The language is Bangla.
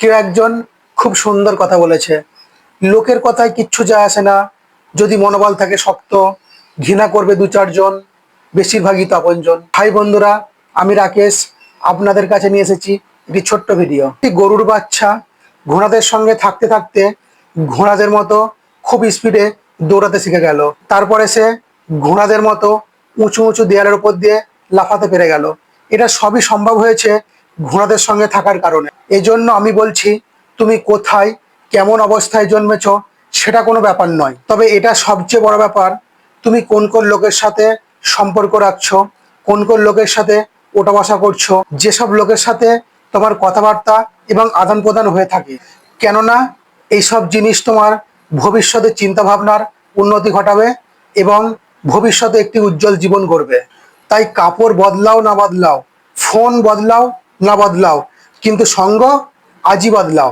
কেউ একজন খুব সুন্দর কথা বলেছে। লোকের কথায় কিচ্ছু যায় আসে না। যদি মনোবল থাকে শক্ত, ঘৃণা করবে দু চারজন, বেশিরভাগই তো আপনজন। ভাই বন্ধুরা, আমি রাকেশ, আপনাদের কাছে নিয়ে এসেছি একটি ছোট্ট ভিডিও। একটি গরুর বাচ্চা ঘোড়াদের সঙ্গে থাকতে থাকতে ঘোড়াদের মতো খুব স্পিডে দৌড়াতে শিখে গেল। তারপরে সে ঘোড়াদের মতো উঁচু উঁচু দেয়ালের উপর দিয়ে লাফাতে পেরে গেল। এটা সবই সম্ভব হয়েছে ঘোড়াদের সঙ্গে থাকার কারণে। এই জন্য আমি বলছি, তুমি কোথায়, কেমন অবস্থায় জন্মেছ, সেটা কোনো ব্যাপার নয়। তবে এটা সবচেয়ে বড় ব্যাপার, তুমি কোন কোন লোকের সাথে সম্পর্ক রাখছো, কোন কোন লোকের সাথে ওটা বসা করছ, যেসব লোকের সাথে তোমার কথাবার্তা এবং আদান প্রদান হয়ে থাকে। কেননা, এইসব জিনিস তোমার ভবিষ্যতে চিন্তা ভাবনার উন্নতি ঘটাবে এবং ভবিষ্যতে একটি উজ্জ্বল জীবন গড়বে। তাই কাপড় বদলাও না বদলাও, ফোন বদলাও না বদলাও কিন্তু সঙ্গ আজই বদলাও।